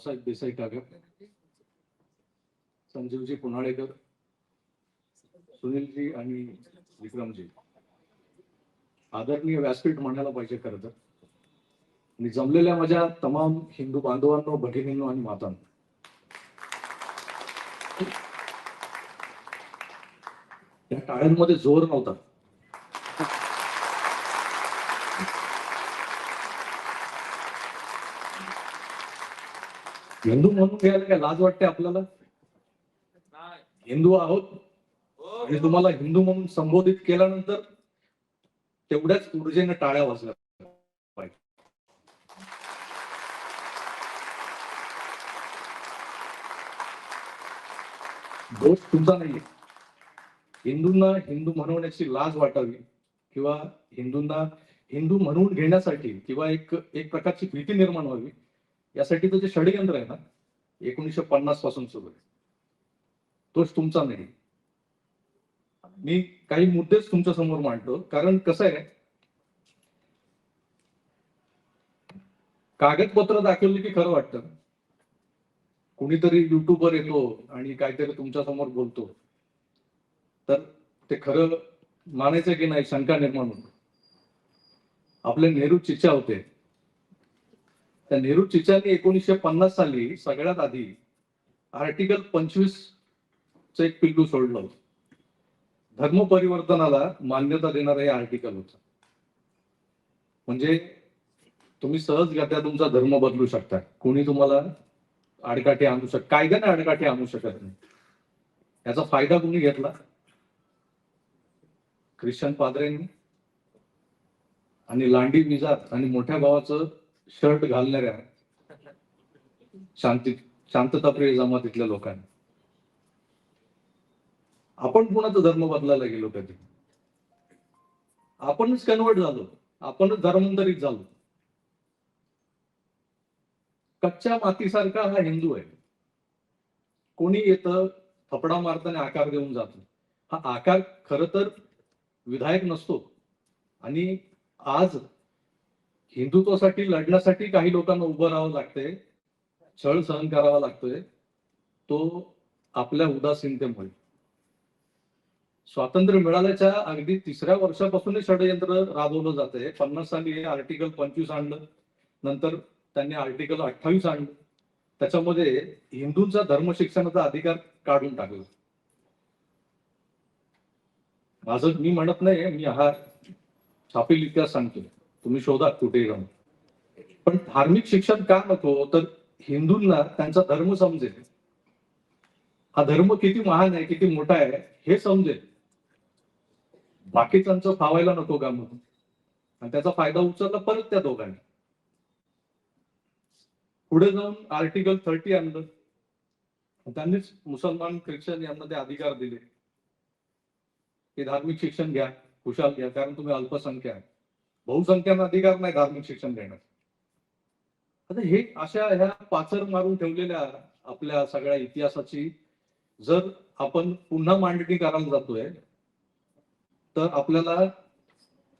रावसाहेब देसाई कागद संजीवजी पुनाळेकर सुनीलजी आणि विक्रमजी. आदरणीय व्यासपीठ म्हणायला पाहिजे खरं तर. आणि जमलेल्या माझ्या तमाम हिंदू बांधवांनो भगिनींनो आणि मातांनो. त्या टाळ्यांमध्ये जोर नव्हता. हिंदू म्हणून घ्यायला काय लाज वाटते आपल्याला? हिंदू आहोत. आणि तुम्हाला हिंदू म्हणून संबोधित केल्यानंतर तेवढ्याच ऊर्जेने टाळ्या वाजल्या दोष तुमचा नाहीये. हिंदूंना हिंदू म्हणवण्याची लाज वाटावी किंवा हिंदूंना हिंदू म्हणून घेण्यासाठी किंवा एक एक प्रकारची भीती निर्माण व्हावी यासाठीचं जे षडयंत्र आहे ना एकोणीसशे पन्नासपासून सुरू आहे. तोच तुमचा नाही. मी काही मुद्देच तुमच्यासमोर मांडतो. कारण कसं आहे कागदपत्र दाखवली की खरं वाटतं. कुणीतरी युट्यूबवर येतो आणि काहीतरी तुमच्यासमोर बोलतो. तर ते खरं मानायचं की नाही शंका निर्माण होतो. आपले नेहरू चिचा होते. त्या नेहरू चिचांनी एकोणीसशे पन्नास साली सगळ्यात आधी आर्टिकल पंचवीस च एक पिल्लू सोडलं होतं. धर्म परिवर्तनाला मान्यता देणारं हे आर्टिकल होत. म्हणजे तुम्ही सहज गत्या तुमचा धर्म बदलू शकता. कोणी तुम्हाला आडकाठी आणू शक कायद्याने आडकाठी आणू शकत नाही. याचा फायदा कुणी घेतला? ख्रिश्चन पादऱ्यांनी आणि लांडी मिजात आणि मोठ्या भावाचं शर्ट घालणाऱ्या शांती शांतताप्रिय जमातीतल्या लोकांनी. आपण कुणाचा धर्म बदलायला गेलो कधी? आपणच कन्वर्ट झालो. आपणच धर्मांतरित झालो. कच्च्या मातीसारखा हा हिंदू आहे. कोणी येतं थपडा मारताना आकार देऊन जातो. हा आकार खर तर विधायक नसतो. आणि आज हिंदुत्वासाठी लढण्यासाठी काही लोकांना उभं राहावं लागतंय. छळ सहन करावा लागतोय. तो आपल्या उदासीनतेमुळे. स्वातंत्र्य मिळाल्याच्या अगदी तिसऱ्या वर्षापासून हे षडयंत्र राबवलं जात आहे पन्नास साली हे आर्टिकल पंचवीस आणलं. नंतर त्यांनी आर्टिकल अठ्ठावीस आणलं. त्याच्यामध्ये हिंदूंचा धर्म शिक्षणाचा अधिकार काढून टाकला. माझं मी म्हणत नाही मी हा छापील इतिहास सांगतो तुम्ही शोधा कुठे जाऊन पण धार्मिक शिक्षण का नको? तर हिंदूंना त्यांचा धर्म समजेल. हा धर्म किती महान आहे किती मोठा आहे हे समजेल. बाकीच्यांचं फावायला नको का म्हणून आणि त्याचा फायदा उचलला परत त्या दोघांनी. पुढे जाऊन आर्टिकल थर्टी आणलं. त्यांनीच मुसलमान ख्रिश्चन यांना ते अधिकार दिले. की धार्मिक शिक्षण घ्या खुशाल घ्या कारण तुम्ही अल्पसंख्या आहे बहुसंख्यांना अधिकार नाही धार्मिक शिक्षण देण्यात आता हे अशा ह्या पाचर मारून ठेवलेल्या आपल्या सगळ्या इतिहासाची जर आपण पुन्हा मांडणी करायला जातोय तर आपल्याला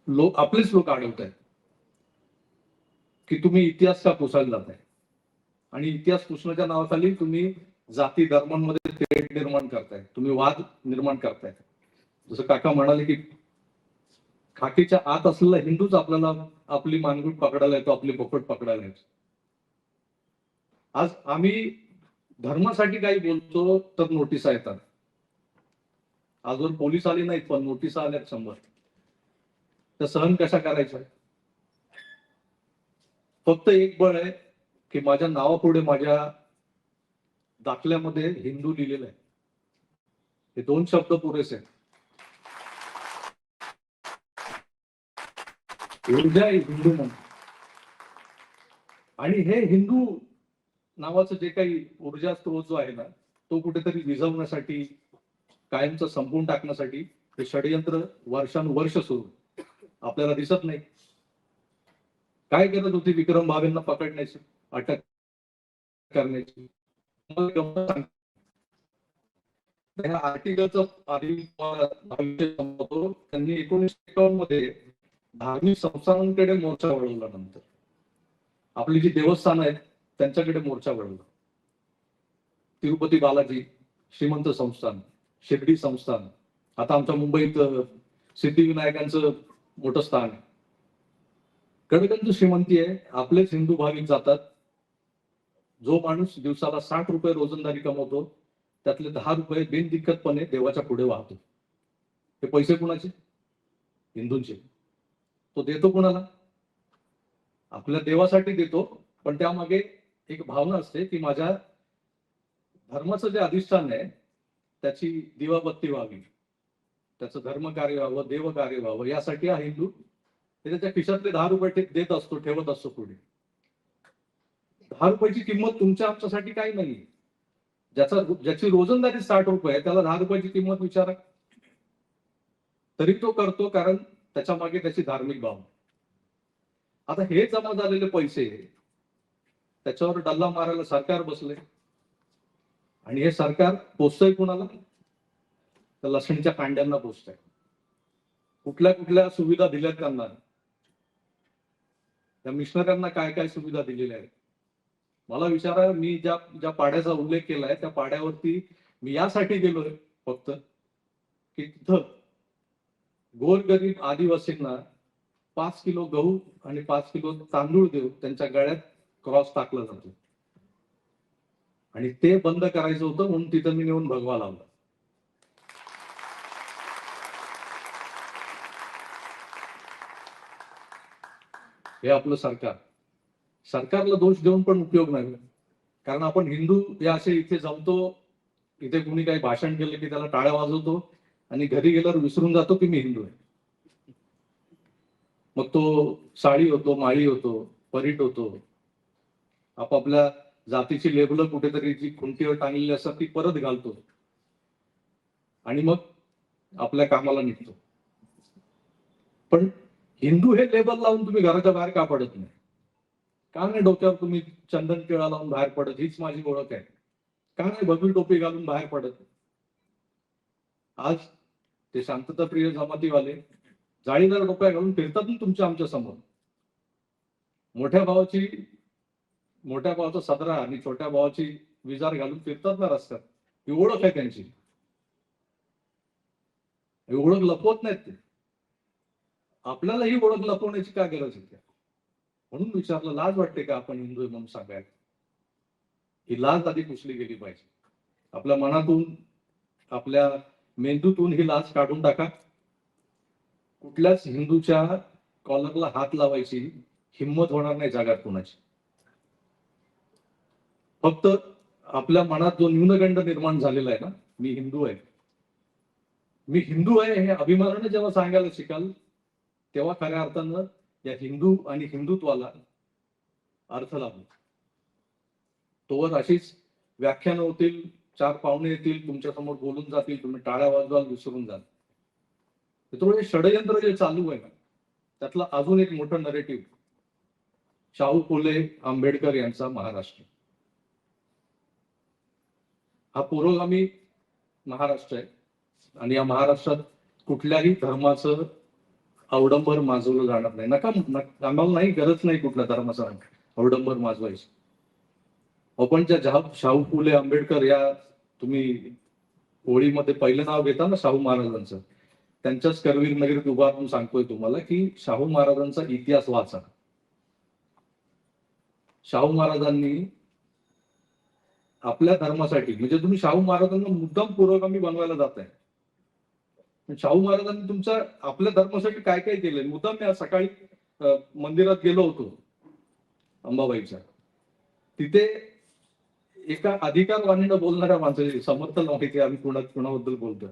लोक आपलेच लोक आढळत आहेत की तुम्ही इतिहास का पुसायला आहे आणि इतिहास पुसण्याच्या नावाखाली तुम्ही जाती धर्मांमध्ये निर्माण करताय तुम्ही वाद निर्माण करताय. जसं काका म्हणाले की खाकीच्या आत असलेला हिंदूच आपल्याला आपली मानगूट पकडायला येतो आपली बोकट पकडायला येतो. आज आम्ही धर्मासाठी काही बोलतो तर नोटिसा येतात. आजवर पोलीस आली नाहीत पण नोटिसा आल्यात शंभर. तर सहन कशा करायच्या? फक्त एक बळ आहे की माझ्या नावापुढे माझ्या दाखल्यामध्ये हिंदू लिहिलेलं आहे. हे दोन शब्द पुरेसे आहेत. ऊर्जा आहे हिंदू म्हणून. आणि हे हिंदू नावाचं जे काही ऊर्जा स्त्रोत जो आहे ना तो कुठेतरी विझवण्यासाठी कायमचं संपवून टाकण्यासाठी हे षडयंत्र वर्षानुवर्ष सुरू. आपल्याला दिसत नाही. काय करत होती विक्रम भावेंना पकडण्याची? अटक करण्याची. आर्टिकलचा आधी त्यांनी एकोणीसशे एकावन्नमध्ये धार्मिक संस्थांकडे मोर्चा वळवला नंतर. आपली जी देवस्थानं आहेत त्यांच्याकडे मोर्चा वळवला. तिरुपती बालाजी श्रीमंत संस्थान शिर्डी संस्थान. आता आमच्या मुंबईत सिद्धिविनायकांचं मोठं स्थान आहे. कडकंद श्रीमंती आहे आपलेच हिंदू भाविक जातात. जो माणूस दिवसाला साठ रुपये रोजंदारी कमवतो त्यातले दहा रुपये बिनदिक्कतपणे देवाच्या पुढे वाहतो. हे पैसे कुणाचे? हिंदूंचे. तो देतो कुणाला? आपल्या देवासाठी देतो पण त्यामागे एक भावना असते की माझ्या धर्माचं जे अधिष्ठान आहे त्याची दिवाबत्ती व्हावी. त्याचं धर्म कार्य व्हावं देव कार्य व्हावं यासाठी हा हिंदू त्याच्या खिशातले दहा रुपये देत असतो ठेवत असतो पुढे. दहा रुपयाची किंमत तुमच्या आमच्यासाठी काही नाही ज्याचा ज्याची रोजंदारी साठ रुपये त्याला दहा रुपयाची किंमत विचारा. तरी तो करतो कारण त्याच्यामागे त्याची धार्मिक भावना. आता हे जमा झालेले पैसे त्याच्यावर डल्ला मारायला सरकार बसले. आणि हे सरकार पोचतंय कुणाला? तर लसणीच्या कांड्यांना पोचतंय. कुठल्या कुठल्या सुविधा दिल्यात त्यांना? त्या मिशनऱ्यांना काय काय सुविधा दिलेल्या आहेत? मला विचारा मी ज्या ज्या पाड्याचा उल्लेख केलाय त्या पाड्यावरती मी यासाठी गेलोय फक्त. की तिथं गोरगरीब आदिवासींना पाच किलो गहू आणि पाच किलो तांदूळ देऊन त्यांच्या गळ्यात क्रॉस टाकला जातो. आणि ते बंद करायचं होतं म्हणून तिथं मी नेऊन भगवा लावला. हे आपलं सरकार. सरकारला दोष देऊन पण उपयोग नाही. कारण आपण हिंदू या असे इथे जमतो इथे कुणी काही भाषण केलं की त्याला टाळ्या वाजवतो आणि घरी गेल्यावर विसरून जातो की मी हिंदू आहे. मग तो साळी होतो माळी होतो परीट होतो. आपापल्या जातीची लेबल कुठेतरी जी खुंटीवर टांगलेली असतात ती परत घालतो. आणि मग आपल्या कामाला निघतो. पण हिंदू हे लेबल लावून तुम्ही घराच्या बाहेर का पडत नाही? का नाही डोक्यावर तुम्ही चंदन टिळा लावून बाहेर पडत? हीच माझी ओळख आहे. का नाही भगवी टोपी घालून बाहेर पडत? आज ते शांतता प्रिय जमातीवाले जाळीदार डोक्या घालून फिरतात ना तुमच्या आमच्यासमोर. मोठ्या भावाची मोठ्या भावाचा सदरा आणि छोट्या भावाची विजार घालून फिरतात ना रस्त्यात. ही ओळख आहे त्यांची. ही ओळख लपवत नाहीत ते. आपल्याला ही ओळख लपवण्याची काय गरज आहे म्हणून विचारलं लाज वाटते का आपण हिंदू म्हणून सांगायला? ही लाज आधी पुसली गेली पाहिजे. आपल्या मनातून आपल्या मेंदूतून ही लाच काढून टाका. कुठल्याच हिंदूच्या कॉलरला हात लावायची हिंमत होणार नाही जागात कुणाची. फक्त आपल्या मनात जो न्यूनगंड निर्माण झालेला आहे ना मी हिंदू आहे. मी हिंदू आहे हे अभिमानाने जेव्हा सांगायला शिकाल तेव्हा खऱ्या अर्थानं या हिंदू आणि हिंदुत्वाला अर्थ लाभ. तोवर अशीच व्याख्यानं होतील. चार पाहुणे येतील तुमच्यासमोर बोलून जातील तुम्ही टाळ्या वाजवाल विसरून जाल. त्यामुळे हे षडयंत्र जे चालू आहे ना त्यातलं अजून एक मोठं नरेटिव्ह शाहू फुले आंबेडकर यांचा महाराष्ट्र. हा पुरोगामी महाराष्ट्र आहे. आणि या महाराष्ट्रात कुठल्याही धर्माचं अवडंबर माजवलं जाणार नाही. नका आम्हाला नाही गरज नाही कुठल्या धर्माचं. अवडंबर माजवायचं. आपण ज्या जहा शाहू फुले आंबेडकर या तुम्ही होळीमध्ये पहिलं नाव घेता ना शाहू महाराजांचं? त्यांच्याच करवीर नगरीत उभा सांगतोय तुम्हाला की शाहू महाराजांचा इतिहास वाचा. शाहू महाराजांनी आपल्या धर्मासाठी म्हणजे तुम्ही शाहू महाराजांना मुद्दाम पुरोगामी बनवायला जात आहे शाहू महाराजांनी तुमचा आपल्या धर्मासाठी काय काय केलंय? मुद्दाम मी आज सकाळी मंदिरात गेलो होतो अंबाबाईच्या. तिथे एका अधिकारवाणीनं बोलणाऱ्या माणसाची समर्थन माहिती आम्ही कुणा कुणाबद्दल बोलतोय?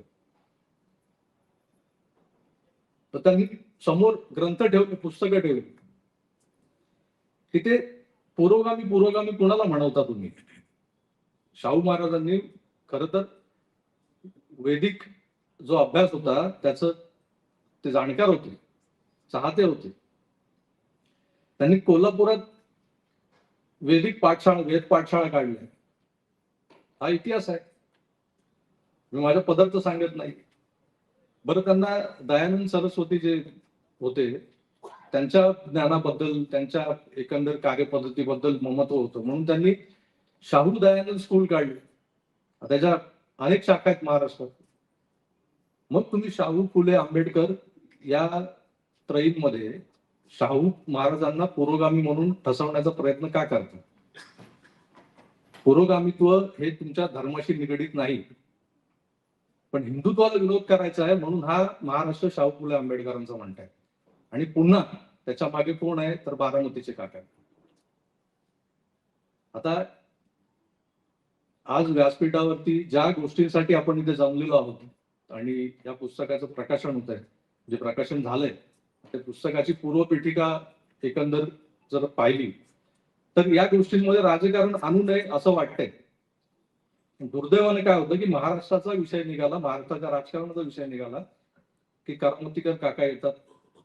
तर त्यांनी समोर ग्रंथ ठेवले पुस्तकं ठेवली. तिथे पुरोगामी पुरोगामी कुणाला म्हणवता तुम्ही? शाहू महाराजांनी खर तर वैदिक जो अभ्यास होता त्याच ते जाणकार होते चाहते होते. त्यांनी कोल्हापुरात वैदिक पाठशाळा वेद पाठशाळा काढल्या. हा इतिहास आहे. मी माझ्या पदार्थ सांगत नाही. बरं त्यांना दयानंद सरस्वती जे होते त्यांच्या ज्ञानाबद्दल त्यांच्या एकंदर कार्यपद्धतीबद्दल ममत्व होतं. म्हणून त्यांनी शाहू दयानंद स्कूल काढली. त्याच्या अनेक शाखा आहेत महाराष्ट्रात. मग तुम्ही शाहू फुले आंबेडकर या त्रयीमध्ये शाहू महाराजांना पुरोगामी म्हणून ठसवण्याचा प्रयत्न का करता? पुरोगामित्व हे तुमच्या धर्माशी निगडीत नाही. पण हिंदुत्वाला विरोध करायचा आहे म्हणून हा महाराष्ट्र शाहू फुले आंबेडकरांचा म्हणताय आणि पुन्हा त्याच्यामागे कोण आहे? तर बारामतीचे काका आता आज व्यासपीठावरती ज्या गोष्टींसाठी आपण इथे जमलेलो आहोत आणि या पुस्तकाचं प्रकाशन होत आहे जे प्रकाशन झालंय त्या पुस्तकाची पूर्वपीठिका एकंदर जर पाहिली तर या गोष्टींमध्ये राजकारण आणू नये असं वाटतंय. दुर्दैवाने काय होतं की महाराष्ट्राचा विषय निघाला महाराष्ट्राच्या राजकारणाचा विषय निघाला की करमतीकर काका येतात.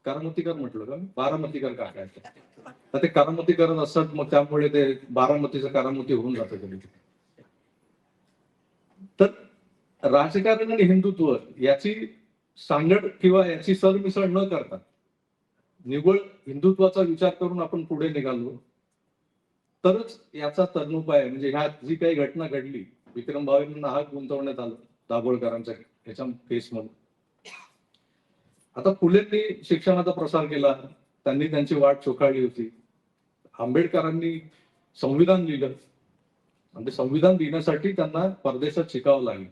करमतीकर म्हटलं का? बारामतीकर काका येतात. तर ते करामती करत असतात मग त्यामुळे ते बारामतीचं करामती होऊन जातं कधी. तर राजकारण आणि हिंदुत्व याची सांगड किंवा याची सरमिसळ न करता निव्वळ हिंदुत्वाचा विचार करून आपण पुढे निघालो. तरच याचा तरणोपाय म्हणजे ह्या जी काही घटना घडली विक्रम भावेंना हा गुंतवण्यात आलं दाभोळकरांच्या ह्याच्या केसमध्ये आता फुलेंनी शिक्षणाचा प्रसार केला. त्यांनी त्यांची वाट चोखाळली होती. आंबेडकरांनी संविधान लिहिलं. आणि ते संविधान लिहिण्यासाठी त्यांना परदेशात शिकावं लागेल.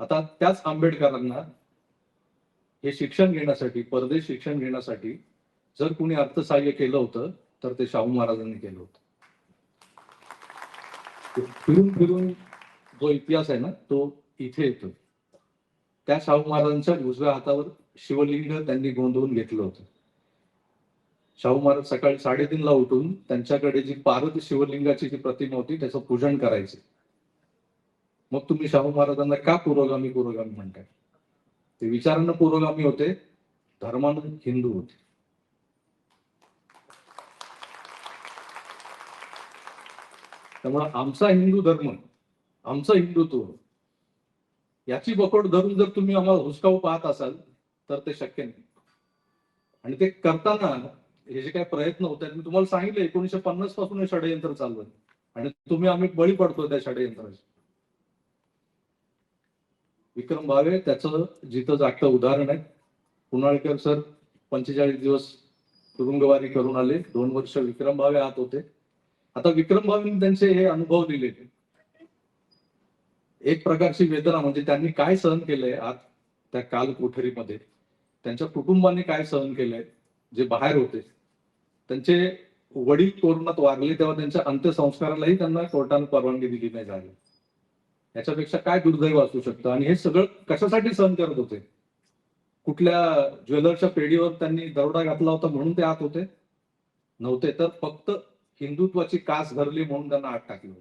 आता त्याच आंबेडकरांना हे शिक्षण घेण्यासाठी परदेश शिक्षण घेण्यासाठी जर कुणी अर्थसहाय्य केलं होतं तर ते शाहू महाराजांनी केलं होतं. फिरून फिरून जो इतिहास आहे ना तो इथे येतो. त्या शाहू महाराजांच्या उजव्या हातावर शिवलिंग त्यांनी गोंधवून घेतलं होतं. शाहू महाराज सकाळी साडेतीनला उठून त्यांच्याकडे जी पारद शिवलिंगाची जी प्रतिमा होती त्याचं पूजन करायचे. मग तुम्ही शाहू महाराजांना का पुरोगामी पुरोगामी म्हणताय? ते विचारानं पुरोगामी होते धर्मानं हिंदू होते. त्यामुळे आमचा हिंदू धर्म आमचं हिंदुत्व याची बकोट धरून जर तुम्ही आम्हाला हुसकावू पाहत असाल तर ते शक्य नाही. आणि ते करताना हे जे काही प्रयत्न होत आहेत मी तुम्हाला सांगितलं एकोणीशे पन्नासपासून हे षडयंत्र चालू आहे. आणि तुम्ही आम्ही बळी पडतोय त्या षडयंत्राचे विक्रम भावे त्याचं जिथं जागतं उदाहरण आहे. पुनाळकर सर पंचेचाळीस दिवस तुरुंगवारी करून आले. दोन वर्ष विक्रम भावे आत होते. आता विक्रम भावेंनी त्यांचे हे अनुभव दिले. एक प्रकारची वेदना म्हणजे त्यांनी काय सहन केलंय आत त्या काल कोठरीमध्ये? त्यांच्या कुटुंबाने काय सहन केलंय? जे बाहेर होते. त्यांचे वडील कोरोनात वारले तेव्हा त्यांच्या अंत्यसंस्कारालाही त्यांना कोर्टाने परवानगी दिली नाही झाली. याच्यापेक्षा काय दुर्दैव असू शकतं? आणि हे सगळं कशासाठी सहन करत होते? कुठल्या ज्वेलरच्या पेढीवर त्यांनी दरोडा घातला होता म्हणून ते आत होते? नव्हते. तर फक्त हिंदुत्वाची कास धरली म्हणून त्यांना आत टाकलं होतं.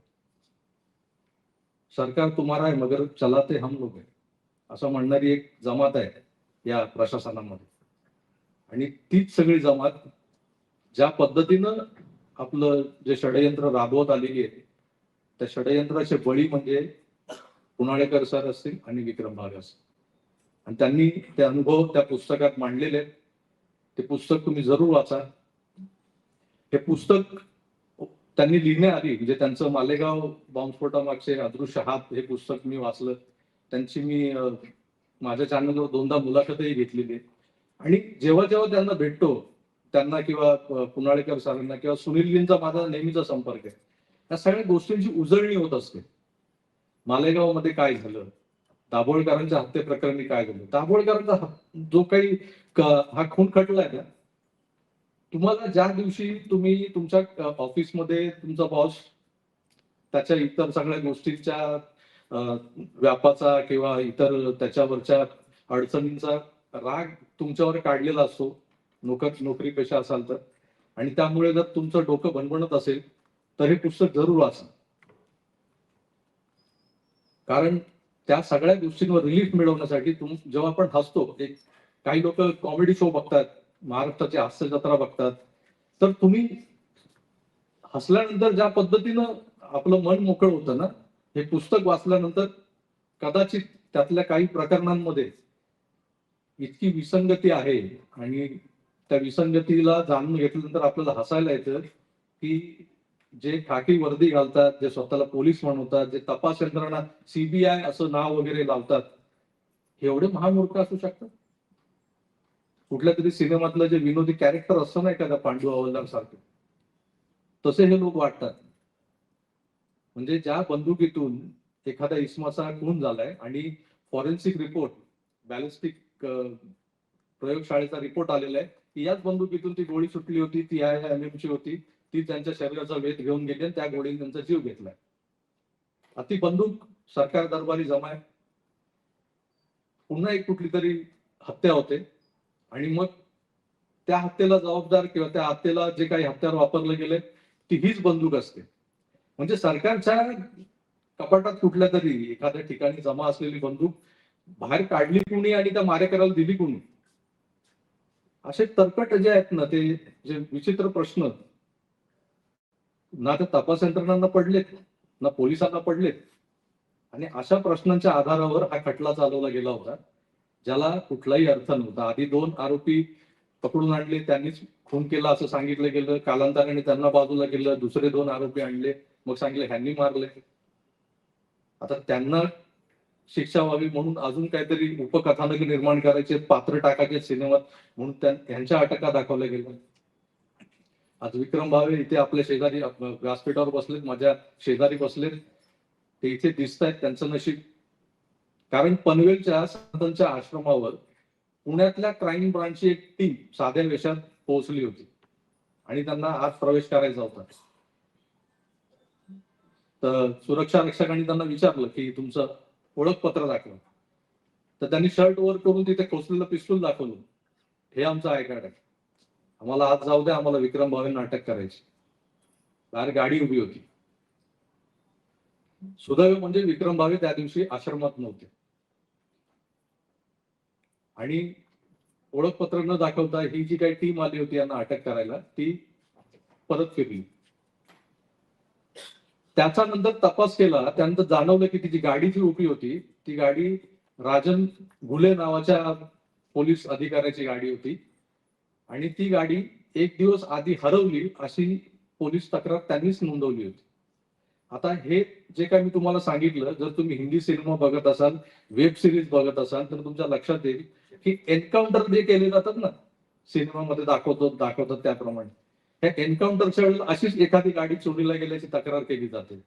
सरकार तुम्हाला आहे मगर चलाते हम लोग आहे असं म्हणणारी एक जमात आहे या प्रशासनामध्ये. आणि तीच सगळी जमात ज्या पद्धतीनं आपलं जे षडयंत्र राबवत आलेली आहे त्या षडयंत्राचे बळी म्हणजे पुनाळेकर सर असतील आणि विक्रम भाग असतील. आणि त्यांनी ते अनुभव त्या पुस्तकात मांडलेले आहेत. ते पुस्तक तुम्ही जरूर वाचा. हे पुस्तक त्यांनी लिहिण्याआधी म्हणजे त्यांचं मालेगाव बॉम्बस्फोटामागचे अदृश्य हात हे पुस्तक मी वाचलं. त्यांची मी माझ्या चॅनलवर दोनदा मुलाखतही घेतलेली आहे. आणि जेव्हा जेव्हा त्यांना भेटतो त्यांना किंवा पुनाळेकर सरांना किंवा सुनीलजींचा माझा नेहमीचा संपर्क आहे. या सगळ्या गोष्टींची उजळणी होत असते. मालेगावमध्ये काय झालं? दाभोळकरांच्या हत्येप्रकरणी काय झालं दाभोळकरांचा जो काही हा खून खटलाय ना तुम्हाला ज्या दिवशी तुम्ही तुमच्या ऑफिसमध्ये तुमचा बॉस त्याच्या इतर सगळ्या गोष्टींच्या व्यापाचा किंवा इतर त्याच्यावरच्या अडचणींचा राग तुमच्यावर काढलेला असतो नोकर नोकरी पेशा असाल तर. आणि त्यामुळे जर तुमचं डोकं भणभणत असेल तर हे पुस्तक जरूर वाचा. कारण त्या सगळ्या गोष्टींवर रिलीफ मिळवण्यासाठी तुम जेव्हा आपण हसतो एक काही लोक कॉमेडी शो बघतात महाराष्ट्राची हास्य जत्रा बघतात. तर तुम्ही हसल्यानंतर ज्या पद्धतीनं आपलं मन मोकळ होतं ना हे पुस्तक वाचल्यानंतर कदाचित त्यातल्या काही प्रकरणांमध्ये इतकी विसंगती आहे आणि त्या विसंगतीला जाणून घेतल्यानंतर आपल्याला हसायला येतं की जे खाकी वर्दी घालतात जे स्वतःला पोलीस म्हणवतात जे तपास यंत्रणा सीबीआय असं नाव वगैरे लावतात हे एवढे महामूर्ख असू शकतात? कुठल्या तरी सिनेमातलं जे विनोदी कॅरेक्टर असतं ना एखाद्या पांडू हवालदार सारखं तसे हे लोक वाटतात. म्हणजे ज्या बंदुकीतून एखाद्या इस्माचा खून झालाय आणि फॉरेन्सिक रिपोर्ट बॅलिस्टिक प्रयोगशाळेचा रिपोर्ट आलेला आहे की याच बंदुकीतून ती गोळी सुटली होती ती एम ची होती ती त्यांच्या शरीराचा वेध घेऊन गेली आणि त्या गोळीने त्यांचा जीव घेतलाय. आता ती बंदूक सरकार दरबारी जमाय. पुन्हा एक कुठली तरी हत्या होते. आणि मग त्या हत्येला जबाबदार किंवा त्या हत्येला जे काही हत्यार वापरले गेले ती हीच बंदूक असते. म्हणजे सरकारच्या कपाटात कुठल्या तरी एखाद्या ठिकाणी जमा असलेली बंदूक बाहेर काढली कुणी आणि त्या मारेकऱ्याला दिली कुणी? असे तर्कट जे आहेत ना ते जे विचित्र प्रश्न ना ते तपास यंत्रणांना पडलेत ना पोलिसांना पडलेत. आणि अशा प्रश्नांच्या आधारावर हा खटला चालवला गेला होता. ज्याला कुठलाही अर्थ नव्हता. आधी दोन आरोपी पकडून आणले त्यांनीच खून केला असं सांगितलं गेलं कालांतराने त्यांना बाजूला गेलं दुसरे दोन आरोपी आणले मग सांगितलं ह्यांनी मारले. आता त्यांना शिक्षा व्हावी म्हणून अजून काहीतरी उपकथानक निर्माण करायचे पात्र टाकायचे सिनेमात म्हणून त्यांच्या अटका दाखवल्या गेल्या. आज विक्रम भावे इथे आपल्या शेजारी व्यासपीठावर बसलेत माझ्या शेजारी बसलेत. ते इथे दिसत आहेत त्यांचं नशीब कारण पनवेलच्या संतांच्या आश्रमावर पुण्यातल्या क्राईम ब्रांचची एक टीम साध्या वेशात पोहोचली होती. आणि त्यांना आज प्रवेश करायचा होता. तर सुरक्षा रक्षकांनी त्यांना विचारलं की तुमचं ओळखपत्र दाखवा. तर त्यांनी शर्ट वर करून तिथे खोचलेलं पिस्तूल दाखवलं. हे आमचं आय कार्ड आहे. आम्हाला आज जाऊ द्या आम्हाला विक्रम भावेंना अटक करायची. बाहेर गाडी उभी होती. सुदैव म्हणजे विक्रम भावे त्या दिवशी आश्रमात नव्हते. आणि ओळखपत्र न दाखवता ही जी काही टीम आली होती यांना अटक करायला ती परत फिरली. त्याचा नंतर तपास केला त्यानंतर जाणवलं की ती जी गाडी जी उभी होती ती गाडी राजन घुले नावाच्या पोलीस अधिकाऱ्याची गाडी होती. आणि ती गाडी एक दिवस आधी हरवली अशी पोलीस तक्रार त्यांनीच नोंदवली होती. आता हे जे काही मी तुम्हाला सांगितलं जर तुम्ही हिंदी सिनेमा बघत असाल वेब सिरीज बघत असाल तर तुमच्या लक्षात येईल की एन्काउंटर जे केले जातात ना सिनेमामध्ये दाखवतो दाखवतात त्याप्रमाणे. त्या एन्काउंटरच्या वेळेला अशीच एखादी गाडी चोरीला गेल्याची तक्रार केली जाते.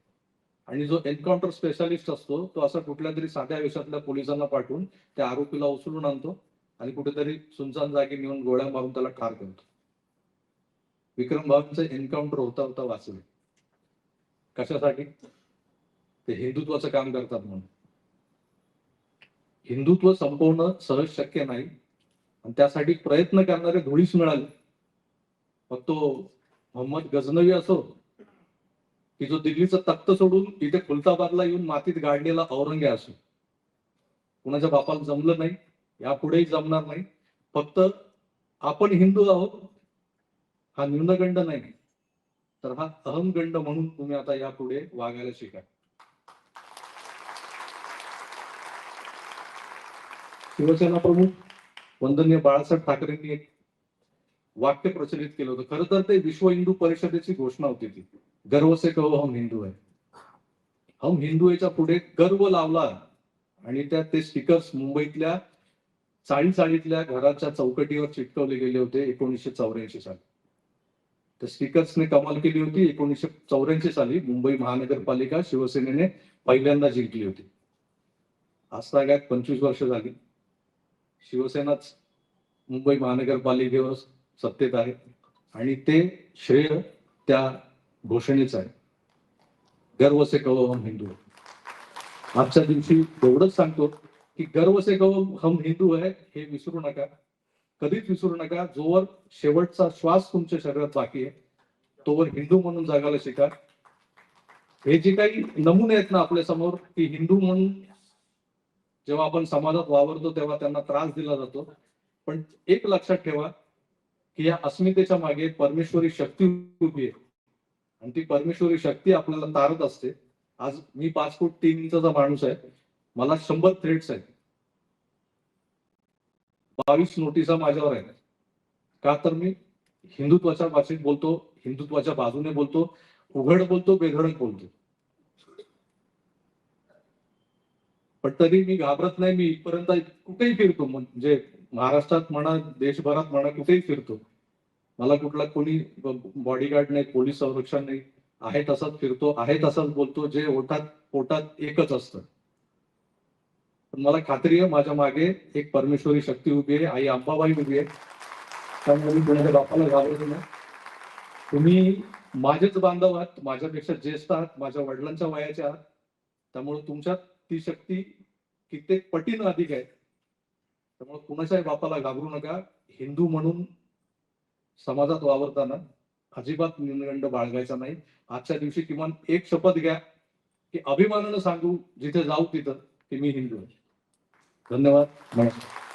आणि जो एन्काउंटर स्पेशालिस्ट असतो तो असा कुठल्या तरी साध्या वेशातल्या पोलिसांना पाठवून त्या आरोपीला उचलून आणतो आणि कुठेतरी सुनसान जागी नेऊन गोळ्या मारून त्याला ठार करतो. विक्रम भावांचं एन्काउंटर होता होता वाचले. कशासाठी? ते हिंदुत्वाचं काम करतात म्हणून. हिंदुत्व संपवणं सहज शक्य नाही. आणि त्यासाठी प्रयत्न करणारे धुळीस मिळाले. मग तो मोहम्मद गजनवी असो की जो दिल्लीचा तख्त सोडून इथे खुलताबादला येऊन मातीत गाडलेला औरंगे असो कुणाच्या बापाला जमलं नाही यापुढेही जमणार नाही. फक्त आपण हिंदू आहोत हा न्यूनगंड नाही. तर हा अहमगंड म्हणून तुम्ही आता यापुढे वागायला शिका. शिवसेना प्रमुख वंदनीय बाळासाहेब ठाकरेंनी एक वाक्य प्रचलित केलं होतं. खरं तर ते विश्व हिंदू परिषदेची घोषणा होती ती. गर्व से कहो हम हिंदू आहे हम हिंदू याच्यापुढे गर्व लावला आणि त्या ते स्टिकर्स मुंबईतल्या चाळी चाळीतल्या घराच्या चौकटीवर चिटकवले गेले होते एकोणीसशे चौऱ्याऐंशी साली. तर स्टिकर्सने कमाल केली होती एकोणीसशे चौऱ्याऐंशी साली. मुंबई महानगरपालिका शिवसेनेने पहिल्यांदा जिंकली होती. आज तागायत पंचवीस वर्ष झाली. शिवसेनाच मुंबई महानगरपालिकेवर सत्तेत आहे. आणि ते श्रेय त्या घोषणेचं आहे. गर्व से कहो हम हिंदू. आजच्या दिवशी एवढंच सांगतो की गर्व से कहो हम हिंदू आहे हे विसरू नका. कधीच विसरू नका. जोवर शेवटचा श्वास तुमच्या शरीरात बाकी आहे तोवर हिंदू म्हणून जगायला शिका. हे जे काही नमुने आहेत ना आपल्यासमोर की हिंदू म्हणून जेव्हा आपण समाजात वावरतो तेव्हा त्यांना त्रास दिला जातो. पण एक लक्षात ठेवा की या अस्मितेच्या मागे परमेश्वरी शक्ती उभी आहे. आणि ती परमेश्वरी शक्ती आपल्याला तारत असते. आज मी पाच फूट तीन इंचा माणूस आहे मला शंभर थ्रेड्स आहेत. बावीस नोटिसा माझ्यावर आहेत. का तर मी हिंदुत्वाच्या भाषेत बोलतो हिंदुत्वाच्या बाजूने बोलतो उघड बोलतो बेधडक बोलतो. पण तरी मी घाबरत नाही मी इथपर्यंत कुठेही फिरतो. म्हणजे महाराष्ट्रात म्हणा देशभरात म्हणा कुठेही फिरतो. मला कुठला कोणी बॉडीगार्ड नाही पोलीस संरक्षण नाही. आहे तसाच फिरतो आहे तसाच बोलतो जे ओठात पोटात एकच असतं. पण मला खात्री आहे माझ्या मागे एक परमेश्वरी शक्ती उभी आहे आई अंबाबाई उभी आहे. त्यामुळे मी कोणाच्या बापाला घाबरतो नाही. तुम्ही माझेच बांधव आहात माझ्यापेक्षा ज्येष्ठ आहात माझ्या वडिलांच्या वयाच्या आहात. त्यामुळे तुमच्यात ती शक्ती कित्येक पटीनं अधिक आहे. त्यामुळे कुणाच्याही बापाला घाबरू नका. हिंदू म्हणून समाजात वावरताना अजिबात न्यूनगंड बाळगायचा नाही. आजच्या दिवशी किमान एक शपथ घ्या की अभिमानानं सांगू जिथे जाऊ तिथं की मी हिंदू आहे. धन्यवाद. नमस्कार.